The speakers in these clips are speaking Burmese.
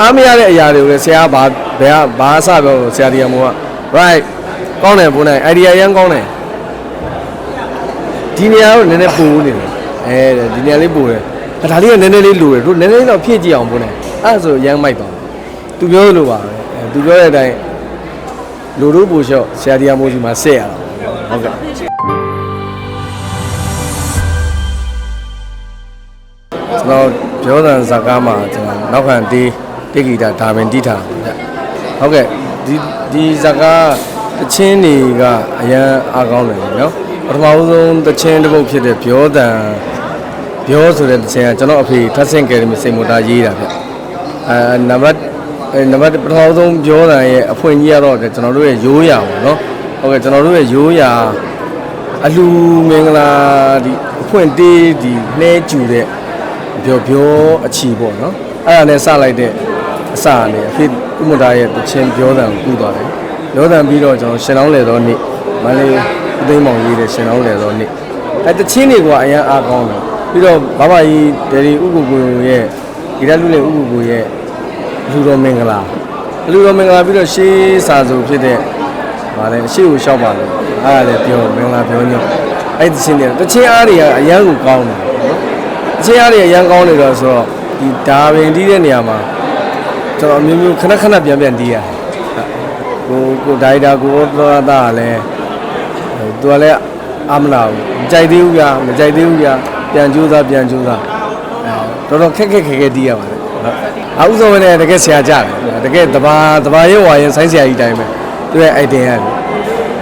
အားမရတဲ့အရာတွေကိုလည်းဆရာကဘာဘယ်ကဘာအစပြောလို့ဆရာဒီကမောက right ကောင်းတယ်ဘုန်းနိုင် idea ရမ်းကောင်းတယ်ဒီနေရာတော့နည်းနည်းပူနေတယ်အဲဒီနေရာလေးပူတယ်အဲဒါလေးကနည်းနည်းလေးလိုတယ်တို့နည်းနည်းလေးတော့ဖြည့်ကြည့်အောင်ဘုန်းနိုင်အဲ့ဒါဆိုရမ်းမိုက်သွားတယ်သူပြောလို့ပါပဲအဲသူပြောတဲ့အတိုင်းလူတို့ပူလျှော့ဆရာဒီကမိုးစီမှာဆက်ရတာဟုတ်ကဲ့ကျွန်တော်ပြောတဲ့ဇာကားမှာကျွန်တော်နောက်ခံတေး တေးဂီတာဒါပင်တီးထားတာဗျဟုတ်ကဲ့ဒီဒီဇာကားတချင်းတွေကအရန်အားကောင်းတယ်နော်ပထမဦးဆုံးတချင်းတစ်ပုတ်ဖြစ်တဲ့ပြောတန်ပြောဆိုတဲ့တချင်းကကျွန်တော်အဖေထတ်ဆင့်ကယ်မီစိတ်မတာရေးတာဗျအဲနံပါတ်အဲနံပါတ်ပထမဦးဆုံးပြောတန်ရဲ့အဖွင့်ကြီးကတော့ကျွန်တော်တို့ရဲ့ရိုးရာပေါ့နော်ဟုတ်ကဲ့ကျွန်တော်တို့ရဲ့ရိုးရာအလူမင်္ဂလာဒီအဖွင့်တေးဒီနှဲကျူတဲ့ပြောပြောအချီပေါ့နော်အဲ့ဒါနဲ့စလိုက်တဲ့ အစနဲ့အဖေဥမဒါရဲ့တခြင်းပြောတံကိုကူသွားတယ်ပြောတံပြီးတော့ကျွန်တော်ရှင်အောင်လေတော့နေ့မလေးအသိမ်းမောင်ရေးတဲ့ရှင်အောင်လေတော့နေ့အဲတခြင်းတွေကအရန်အားကောင်းတယ်ပြီးတော့ဘာဘာကြီးဒယ်ရီဥကုကိုရဲ့ဒီရက်လူလေဥကုကိုရဲ့လူတော်မင်္ဂလာလူတော်မင်္ဂလာပြီးတော့ရှေးစာဆိုဖြစ်တဲ့ဗာလဲရှေ့ကိုရှောက်ပါလို့အဲ့ဒါလည်းပြောမင်္ဂလာပြောညောအဲ့ဒီတခြင်းတွေတခြင်းအားတွေကအရန်ကိုကောင်းတယ်နော်အချင်းအားတွေအရန်ကောင်းနေတော့ဆိုတော့ဒီဒါပင်တီးတဲ့နေရာမှာ ကျွန်တော်အမျိုးမျိုးခဏခဏပြန်ပြန်တီးရတယ်ကိုကိုဒိုင်တာကိုသောတာကလည်းသူကလည်းအမနာဘူးမကြိုက်သေးဘူးဗျာမကြိုက်သေးဘူးဗျာပြန်ကြိုးစားပြန်ကြိုးစားအဲတော်တော်ခက်ခက်ခဲခဲတီးရပါတယ်ဟုတ်အဥဆုံးနဲ့တကယ်ဆရာကြတယ်တကယ်တဘာတဘာရဲ့ဝါရင်ဆိုင်းဆရာကြီးတိုင်းပဲသူရဲ့ idea ရတယ်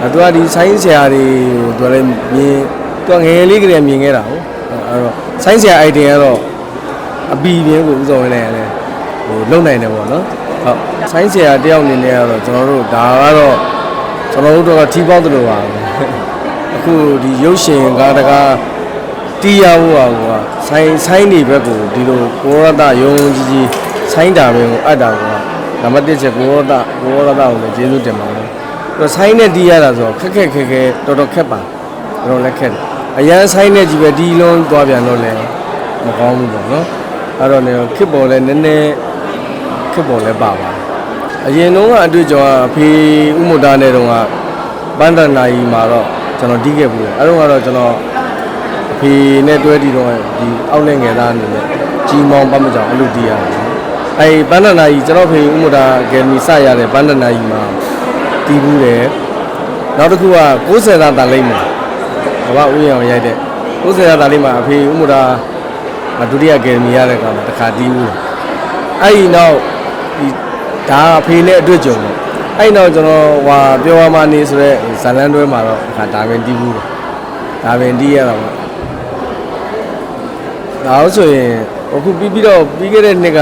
အဲသူကဒီဆိုင်းဆရာတွေကိုသူကလည်းမြင်သူကငယ်ငယ်လေးကလေးမြင်ခဲ့တာဟုတ်အဲ့တော့ဆိုင်းဆရာ idea ကတော့အပီပြင်းကိုဥဆုံးနဲ့လည်း ဟိုလုံနိုင်တယ်ပေါ့နော်ဟုတ်ဆိုင်းဆရာတယောက်အနေနဲ့ကတော့ကျွန်တော်တို့ဒါကတော့ကျွန်တော်တို့တော့ထီးပေါင်းတယ်လို့ပါပဲအခုဒီရုပ်ရှင်ကားတကားတီးရဖို့ဟာကဆိုင်းဆိုင်းနေဘက်ကိုဒီလိုကိုရတယုံကြီးကြီးဆိုင်းတာပဲကိုအပ်တာကနံပါတ်1ချက်ကိုရတကိုရတကိုလည်းကျေးဇူးတင်ပါတယ်အဲ့တော့ဆိုင်းနဲ့တီးရတာဆိုတော့ခက်ခက်ခဲခဲတော်တော်ခက်ပါတော်တော်လည်းခက်တယ်အရန်ဆိုင်းနဲ့ကြီးပဲဒီလုံးသွားပြန်တော့လည်းမကောင်းဘူးပေါ့နော်အဲ့တော့လည်းခစ်ပေါ်လည်းနည်းနည်း ခစ်ပေါ်လည်းပါပါအရင်တုန်းကအတွေ့အကြုံကအဖေဥမ္မတာနဲ့တုန်းကပန်းတနာကြီးမှာတော့ကျွန်တော်တီးခဲ့ဘူးအဲ့တော့ကတော့ကျွန်တော်အဖေနဲ့တွဲတည်တော့ဒီအောက်လက်ငယ်သားအနေနဲ့ကြီးမောင်ပတ်မကြောင်အလုပ်တည်ရတယ်။အဲဒီပန်းဒနာကြီးကျွန်တော်ဖေဥမ္မတာအကယ်ဒမီစရတဲ့ပန်းဒနာကြီးမှာတည်ဘူးတယ်။နောက်တစ်ခုက60သားတာလိမ့်မှာဘာဥယျာဉ်ရိုက်တဲ့60သားတာလိမ့်မှာအဖေဥမ္မတာဒုတိယအကယ်ဒမီရတဲ့ကောင်မှာတစ်ခါတည်ဘူး။အဲဒီနောက်ဒီ ဒါအဖေနဲ့အတွေ့အကြုံပေါ့။အဲဒီနောက်ကျွန်တော်ဟွာပြောရမှနေဆိုတော့ဇလန်တွဲမှာတော့တစ်ခါဒါပင်တည်ဘူးတယ်။ဒါပင်တည်ရတာပေါ့ဒါလို့ဆိုရင်အခုပြီးပြီးတော့ပြီးခဲ့တဲ့နှစ်က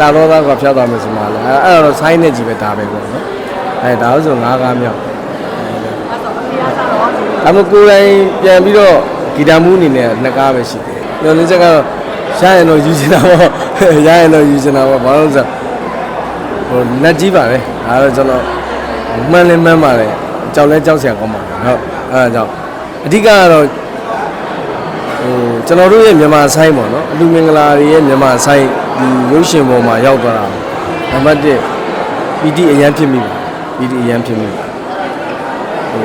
လာတော့သားကဖျောက်သွားမယ်ဆိုမှလည်းအဲ့အဲ့တော့ဆိုင်းနေကြီးပဲဒါပဲပေါ့နော်အဲဒါလို့ဆိုငါးကားမြောက်ဒါမှကိုယ်တိုင်ပြန်ပြီးတော့ဂီတမူးအနေနဲ့နှစ်ကားပဲရှိတယ်ညွန်လင်းချက်ကတော့ရရင်တော့ယူချင်တာပေါ့ရရင်တော့ယူချင်တာပေါ့ဘာလို့လဲဆို ဟိုလက်ကြီးပါပဲဒါတော့ကျွန်တော်မှန်လဲမှန်ပါလေကြောက်လဲကြောက်စရာကောင်းပါဟုတ်အဲဒါကြောင့်အဓိကကတော့ဟိုကျွန်တော်တို့ရဲ့မြန်မာဆိုင်ပေါ့နော်အလူမင်္ဂလာတွေရဲ့မြန်မာဆိုင်ဒီရုပ်ရှင်ပေါ်မှာရောက်သွားတာနံပါတ်1 PD အရန်ဖြစ်မိပါ PD အရန်ဖြစ်မိပါဟို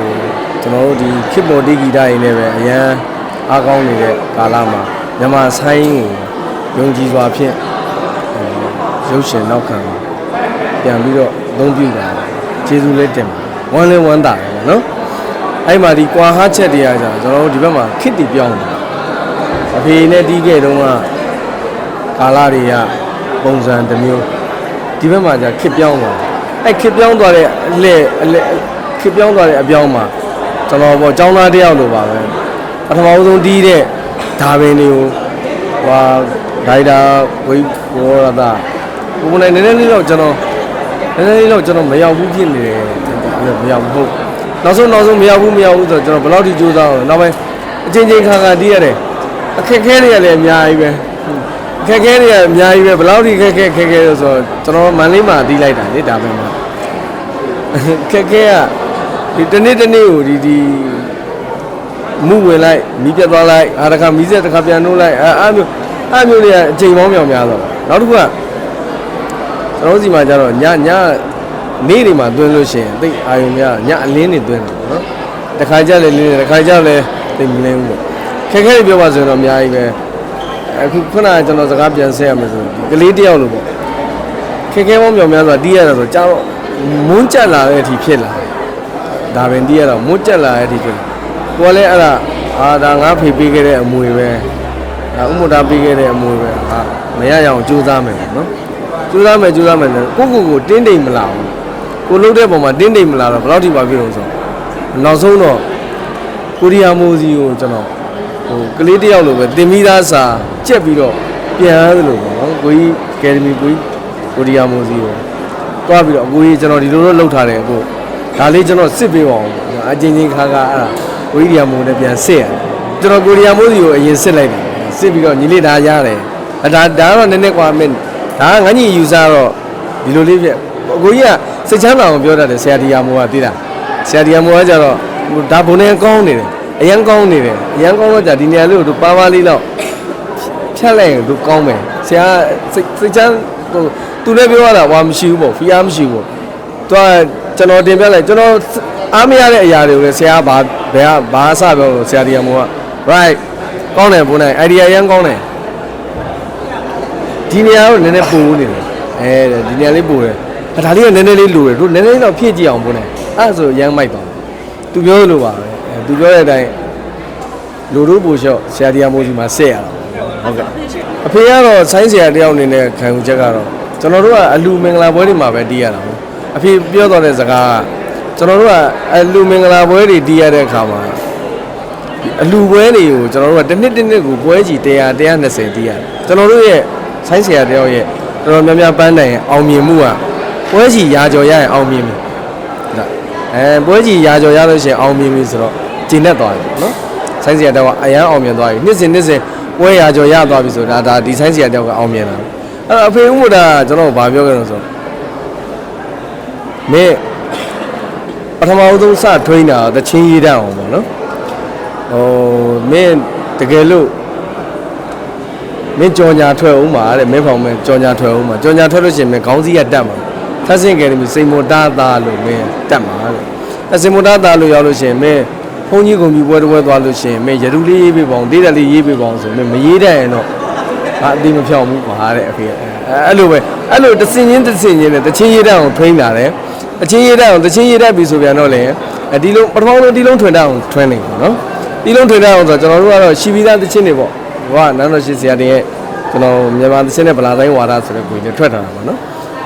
ကျွန်တော်တို့ဒီခစ်ပေါ်တီဂီတာရင်းနဲ့ပဲအရန်အားကောင်းနေတဲ့ကာလမှာမြန်မာဆိုင်ကိုယုံကြည်စွာဖြင့်ဟိုရုပ်ရှင်နောက်ခံ ပြန်ပြီးတော့အသုံးပြုတာကျေးဇူးလေးတင်ပါဝမ်းလဲဝမ်းသာတယ်ပေါ့နော်အဲ့မှာဒီကွာဟာချက်တရားကြကျွန်တော်တို့ဒီဘက်မှာခစ်တီပြောင်းတယ် အဖေနဲ့တီးခဲ့တုန်းကကာလာတွေကပုံစံတစ်မျိုးဒီဘက်မှာじゃခစ်ပြောင်းသွားအဲ့ခစ်ပြောင်းသွားတဲ့အလဲအလဲခစ်ပြောင်းသွားတဲ့အပြောင်းမှာကျွန်တော်ပေါ့ចောင်းသားတယောက်လိုပါပဲပထမဆုံးတီးတဲ့ဒါပင်တွေကိုဟွာဒိုင်တာဝိဘောရတာဘုံနိုင်နည်းနည်းလေးတော့ကျွန်တော် နည်းနည်းလေးတော့ကျွန်တော်မရောက်ဘူးဖြစ်နေတယ်မရောက်ဘူးဟုတ်နောက်ဆုံးနောက်ဆုံးမရောက်ဘူးမရောက်ဘူးဆိုတော့ကျွန်တော်ဘယ်လောက်ထိကြိုးစားအောင်နောက်ပိုင်းအချင်းချင်းခါခါတီးရတယ်အခက်ခဲတွေကလည်းအများကြီးပဲအခက်ခဲတွေကအများကြီးပဲဘယ်လောက်ထိခက်ခဲခက်ခဲလို့ဆိုတော့ကျွန်တော်မန်လေးမှာတီးလိုက်တာလေဒါပဲမှာခက်ခဲကဒီတစ်နေ့တစ်နေ့ကိုဒီဒီမှုဝင်လိုက်မီးပြတ်သွားလိုက်အားတစ်ခါမီးစက်တစ်ခါပြန်နှိုးလိုက်အဲအားမျိုးအားမျိုးတွေကအချိန်ပေါင်းမြောင်များတော့နောက်တစ်ခုက ကျွန်ကျွန်တော်တို့စီမှာကျတော့ညညနေ့တွေမှာသွင်းလို့ရှိရင်သိပ်အာယုံများညအလင်းတွေသွင်းတယ်ပေါ့နော်တခါကြလဲလင်းတယ်တခါကြလဲသိပ်မလင်းဘူးပေါ့ခက်ခဲတွေပြောပါဆိုရင်တော့အများကြီးပဲအခုခုနကကျွန်တော်စကားပြန်ဆက်ရမယ်ဆိုဒီကလေးတယောက်လို့ပေါ့ခက်ခဲပေါင်းမြောင်များဆိုတာတီးရတာဆိုကြာတော့မွန်းကြက်လာတဲ့အထိဖြစ်လာတယ်ဒါပင်တီးရတော့မွန်းကြက်လာတဲ့အထိဖြစ်လာကိုကလည်းအဲ့ဒါအာဒါငါဖေပေးခဲ့တဲ့အမွေပဲဒါဥမ္မတာပေးခဲ့တဲ့အမွေပဲအာမရရအောင်ကြိုးစားမယ်ပေါ့နော် ကြိုးစားမယ်ကြိုးစားမယ်ကိုကိုကိုတင်းတိမ်မလာဘူးကိုလှုပ်တဲ့ပုံမှာတင်းတိမ်မလာတော့ဘယ်လောက်ထိပါဖြစ်လို့ဆိုနောက်ဆုံးတော့ကိုရီးယားမိုးစီကိုကျွန်တော်ဟိုကလေးတယောက်လိုပဲတင်မိသားစာကြက်ပြီးတော့ပြန်သလိုပေါ့နော်ကိုကြီးအကယ်ဒမီကိုကြီးကိုရီးယားမိုးစီကိုတွားပြီးတော့အကိုကြီးကျွန်တော်ဒီလိုလိုလှုပ်ထားတယ်အကိုဒါလေးကျွန်တော်စစ်ပေးပါအောင်အချင်းချင်းခါခါအဲ့ဒါကိုရီးယားမိုးနဲ့ပြန်စစ်ရတယ်ကျွန်တော်ကိုရီးယားမိုးစီကိုအရင်စစ်လိုက်တယ်စစ်ပြီးတော့ညီလေးဒါရတယ်အဒါဒါတော့နည်းနည်းကွာမင်း ဒါကငါညီယူဆတော့ဒီလိုလေးပြအကိုကြီးကစိတ်ချမ်းသာအောင်ပြောတတ်တယ်ဆရာဒီယာမိုးကသိလားဆရာဒီယာမိုးကကြတော့ဟိုဒါဘုံနဲ့ကောင်းနေတယ်အရန်ကောင်းနေတယ်အရန်ကောင်းတော့じゃဒီနေရာလေးကိုသူပါပါလေးတော့ဖြတ်လိုက်ရင်သူကောင်းမယ်ဆရာစိတ်စိတ်ချမ်းဟိုသူလည်းပြောရတာဘာမရှိဘူးပေါ့ဖီအားမရှိဘူးပေါ့သူကကျွန်တော်တင်ပြလိုက်ကျွန်တော်အားမရတဲ့အရာတွေကိုလည်းဆရာကဘာဘယ်ကဘာအစပြောလို့ဆရာဒီယာမိုးက right ကောင်းတယ်ဘုံနဲ့ idea အရန်ကောင်းတယ် ဒီနေရာတော့နည်းနည်းပိုနေတယ်အဲဒီနေရာလေးပိုတယ်အဲဒါလေးကနည်းနည်းလေးလိုတယ်တို့နည်းနည်းလေးတော့ဖြည့်ကြည့်အောင်ပို့နေအဲ့ဒါဆိုရမ်းမိုက်သွားတယ်သူပြောလို့ပါပဲအဲသူပြောတဲ့အတိုင်းလူတို့ပူလျှော့ဆရာတရားမိုးကြီးမှာဆက်ရတာဟုတ်ကဲ့အဖေကတော့ဆိုင်းဆရာတယောက်အနေနဲ့ခံယူချက်ကတော့ကျွန်တော်တို့ကအလူမင်္ဂလာပွဲတွေမှာပဲတီးရတာပေါ့အဖေပြောတော့တဲ့စကားကကျွန်တော်တို့ကအလူမင်္ဂလာပွဲတွေတီးရတဲ့အခါမှာအလူပွဲတွေကိုကျွန်တော်တို့ကတစ်နှစ်တစ်နှစ်ကိုပွဲကြီး100 120တီးရတယ်ကျွန်တော်တို့ရဲ့ ဆိုင်းဆရာတယောက်ရဲ့တော်တော်များများပန်းတိုင်ရဲ့အောင်မြင်မှုကပွဲကြီးရာကျော်ရရင်အောင်မြင်ပြီဒါအဲပွဲကြီးရာကျော်ရလို့ရှိရင်အောင်မြင်ပြီဆိုတော့ကျင့်တတ်သွားပြီနော်ဆိုင်းဆရာတယောက်ကအရန်အောင်မြင်သွားပြီနှစ်စဉ်နှစ်စဉ်ပွဲရာကျော်ရသွားပြီဆိုတာဒါဒီဆိုင်းဆရာတယောက်ကအောင်မြင်တာအဲ့တော့အဖေဦးမူတာကကျွန်တော်ကဘာပြောခဲ့လို့ဆိုတော့မင်းပထမဦးဆုံးစထွင်းတာတချင်းရေးတတ်အောင်ပေါ့နော်ဟိုမင်းတကယ်လို့ မင်းကြော်ညာထွက်အောင်ပါတဲ့မင်းဖောင်မင်းကြော်ညာထွက်အောင်ပါကြော်ညာထွက်လို့ရှိရင်မင်းခေါင်းစည်းကတက်မှာသတ်စင်ကယ်ဒမီစိန်မတာသားလို့မင်းတက်မှာတဲ့စိန်မတာသားလို့ရောက်လို့ရှိရင်မင်းဘုန်းကြီးကုံကြီးပွဲတစ်ပွဲသွားလို့ရှိရင်မင်းရတူလေးရေးပေးပါအောင်ဒေးတယ်လေးရေးပေးပါအောင်ဆိုမင်းမရေးတတ်ရင်တော့ဟာအတိမဖြောင်းဘူးပါတဲ့အဖေအဲအဲ့လိုပဲအဲ့လိုတစ်စင်ချင်းတစ်စင်ချင်းနဲ့တချင်းရေးတတ်အောင်ထွင်းတာတယ်တချင်းရေးတတ်အောင်တချင်းရေးတတ်ပြီဆိုပြန်တော့လေဒီလုံးပထမဆုံးဒီလုံးထွင်တတ်အောင်ထွင်းနေပါနော်ဒီလုံးထွေးတဲ့အောင်ဆိုတော့ကျွန်တော်တို့ကတော့ရှိပြီးသားသချင်းတွေပေါ့ ဟိုကနန်းတော်ရှိဆရာတင်ရဲ့ကျွန်တော်မြန်မာသချင်းနဲ့ဗလာတိုင်းဝါဒဆိုတဲ့ကိုကြီးထွက်ထားတာပေါ့နော်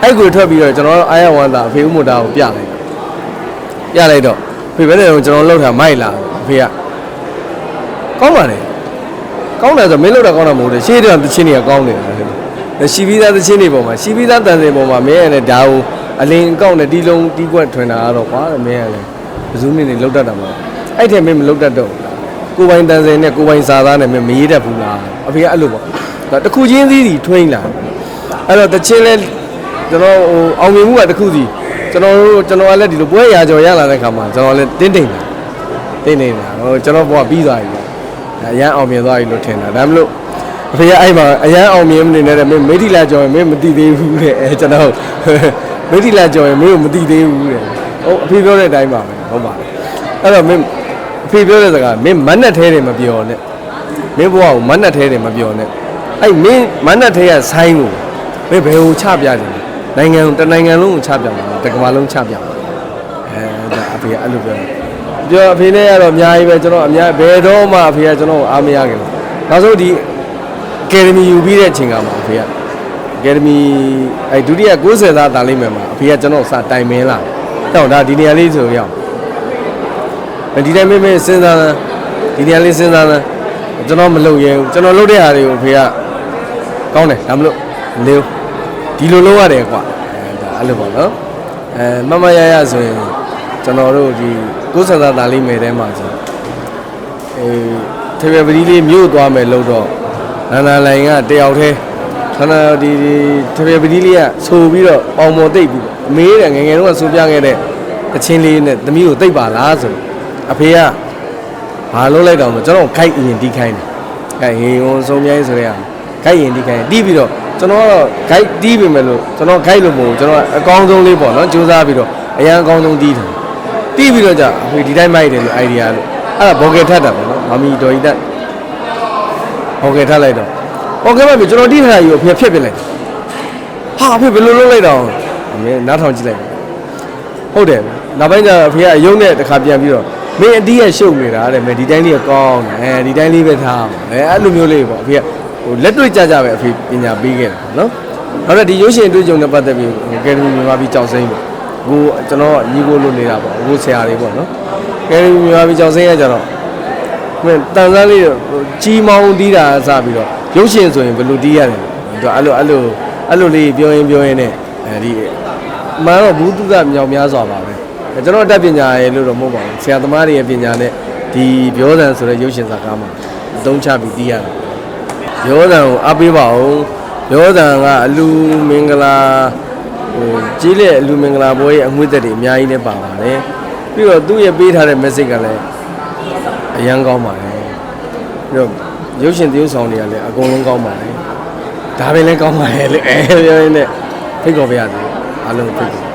အဲ့ကိုထွက်ပြီးတော့ကျွန်တော်တို့အာရဝန္တာအဖေဦးမတာကိုပြလိုက်ပြလိုက်တော့ဖေဘယ်နဲ့တော့ကျွန်တော်လှုပ်ထားမိုက်လာအဖေကကောင်းပါလေကောင်းတယ်ဆိုမင်းလှုပ်တာကောင်းတာမဟုတ်ဘူးရှေ့တော့သချင်းတွေကကောင်းနေတာလေရှိပြီးသားသချင်းတွေပေါ်မှာရှိပြီးသားတန်စင်ပေါ်မှာမင်းရတဲ့ဒါကိုအလင်းအကောင့်နဲ့တီးလုံးတီးကွက်ထွင်တာကတော့ကွာမင်းရလေဘယ်သူနေနေလှုပ်တတ်တာမဟုတ်အဲ့ထက်မင်းမလှုပ်တတ်တော့ဘူး ကိုယ်ပိုင်တန်စင်နဲ့ကိုယ်ပိုင်စာသားနဲ့မမရေးတတ်ဘူးလားအဖေကအဲ့လိုပေါ့ဒါတစ်ခုချင်းသီးစီထွင်းလာအဲ့တော့တချင်းလဲကျွန်တော်ဟိုအောင်မြင်မှုကတစ်ခုစီကျွန်တော်တို့ကျွန်တော်ကလည်းဒီလိုပွဲရာကျော်ရလာတဲ့ခါမှာကျွန်တော်လည်းတင်းတိမ်လာတင်းတိမ်လာဟိုကျွန်တော်ဘဝပြီးသွားပြီအရန်အောင်မြင်သွားပြီလို့ထင်တာဒါမလို့အဖေကအဲ့မှာအရန်အောင်မြင်နေတယ်မင်းမေဒီလာကျော်ရင်မင်းမသိသေးဘူးတဲ့အဲကျွန်တော်မေဒီလာကျော်ရင်မင်းကိုမသိသေးဘူးတဲ့ဟုတ်အဖေပြောတဲ့အတိုင်းပါပဲဟုတ်ပါအဲ့တော့မင်း အဖေပြောတဲ့စကားမင်းမတ်နဲ့ထဲတယ်မပြောနဲ့မင်းဘဝကိုမတ်နဲ့ထဲတယ်မပြောနဲ့အဲ့မင်းမတ်နဲ့ထဲရဆိုင်းကိုမင်းဘယ်ကိုချပြတယ်နိုင်ငံတနိုင်ငံလုံးကိုချပြမှာတကမ္ဘာလုံးချပြမှာအဲဒါအဖေကအဲ့လိုပြောပြောအဖေနဲ့ကတော့အများကြီးပဲကျွန်တော်အများဘယ်တော့မှအဖေကကျွန်တော်ကိုအားမရခင်လို့နောက်ဆုံးဒီအကယ်ဒမီယူပြီးတဲ့အချိန်ကမှအဖေကအကယ်ဒမီအဲဒုတိယ90သားတာလိမ့်မယ်မှာအဖေကကျွန်တော်စတိုင်မင်းလာတော့ဒါဒီနေရာလေးဆိုရောက် ဒီတိုင်းမင်းမင်းစဉ်းစားလားဒီနေရာလေးစဉ်းစားလားကျွန်တော်မလုပ်ရဲဘူးကျွန်တော်လုပ်တဲ့ဟာတွေကိုဖေကကောင်းတယ်ဒါမလို့လေဒီလိုလုပ်ရတယ်ကွာအဲဒါအဲ့လိုပေါ့နော်အဲမမရရဆိုရင်ကျွန်တော်တို့ဒီကိုယ်ဆန္ဒတာလေးမယ်တဲမှာဆိုအေးထေရပတိလေးမြို့သွားမယ်လို့တော့နာနာလိုင်ကတယောက်တည်းခဏဒီဒီထေရပတိလေးကဆိုပြီးတော့ပေါင်မော်တိတ်ပြီးအမေးတဲ့ငယ်ငယ်တော့ဆိုပြခဲ့တဲ့အချင်းလေးနဲ့သမီးကိုတိတ်ပါလားဆို အဖေကဘာလုပ်လိုက်တော့ဆိုကျွန်တော်ခိုက်အရင်တီးခိုင်းတယ်ခိုက်ဟေးဝန်စုံမြိုင်းဆိုတဲ့ဟာခိုက်ရင်တီးခိုင်းတီးပြီးတော့ကျွန်တော်ကတော့ guide တီးပြီမယ်လို့ကျွန်တော် guide လို့မဟုတ်ဘူးကျွန်တော်အကောင်းဆုံးလေးပေါ့နော်စူးစမ်းပြီးတော့အရန်အကောင်းဆုံးတီးတယ်တီးပြီးတော့じゃအဖေဒီတိုင်းမိုက်တယ်လို့ idea လို့အဲ့ဒါဘော်ကယ်ထက်တာပေါ့နော်မမီတော်ကြီးတက်ဘော်ကယ်ထက်လိုက်တော့ဘော်ကယ်မှာပြီကျွန်တော်တီးထားတာကြီးကိုအဖေဖြတ်ပြစ်လိုက်တယ်ဟာအဖေဘယ်လိုလုပ်လိုက်တော့အမေနားထောင်ကြည့်လိုက်တယ်ဟုတ်တယ်နောက်ပိုင်းကျတော့အဖေကအယုံနဲ့တစ်ခါပြန်ပြီးတော့ မင်းအတီးရရှုပ်နေတာတဲ့မင်းဒီတိုင်းလေးကကောင်းတယ်အဲဒီတိုင်းလေးပဲထားအောင်အဲအဲ့လိုမျိုးလေးပေါ့အဖေကဟိုလက်တွေ့ကြကြပဲအဖေပညာပေးခဲ့တာပေါ့နော်နောက်တော့ဒီရုပ်ရှင်တွေ့ကြုံနဲ့ပတ်သက်ပြီးကယ်ဒမီမြန်မာပြည်ကြောက်စိမ့်ပေါ့ဟိုကျွန်တော်ညီကိုလို့နေတာပေါ့ဟိုဆရာတွေပေါ့နော်ကယ်ဒမီမြန်မာပြည်ကြောက်စိမ့်ရကြတော့မင်းတန်ဆန်းလေးတော့ဟိုကြီးမောင်းတီးတာစပြီးတော့ရုပ်ရှင်ဆိုရင်ဘယ်လိုတီးရတယ်သူအဲ့လိုအဲ့လိုအဲ့လိုလေးပြောရင်ပြောရင်နဲ့အဲဒီမှန်တော့ဘူးတုဒမြောက်များစွာပါပဲအဲ ကျွန်တော်အတတ်ပညာရဲ့လို့တော့မဟုတ်ပါဘူးဆရာသမားတွေရဲ့ပညာနဲ့ဒီပြောစံဆိုတဲ့ရုပ်ရှင်ဇာတ်ကားမှာအသုံးချပြီးတီးရတယ်ရောဇံကိုအားပေးပါဦးရောဇံကအလူမင်္ဂလာဟိုကြီးတဲ့အလူမင်္ဂလာပွဲရဲ့အငွေ့သက်တွေအများကြီးနဲ့ပါပါတယ်ပြီးတော့သူ့ရဲ့ပေးထားတဲ့ message ကလည်းအရန်ကောင်းပါတယ်ပြီးတော့ရုပ်ရှင်သရုပ်ဆောင်တွေကလည်းအကုန်လုံးကောင်းပါတယ်ဒါပဲလည်းကောင်းပါတယ်လေအဲပြောရင်းနဲ့ဖိတ်ခေါ်ပါရစေအားလုံးဖိတ်ခေါ်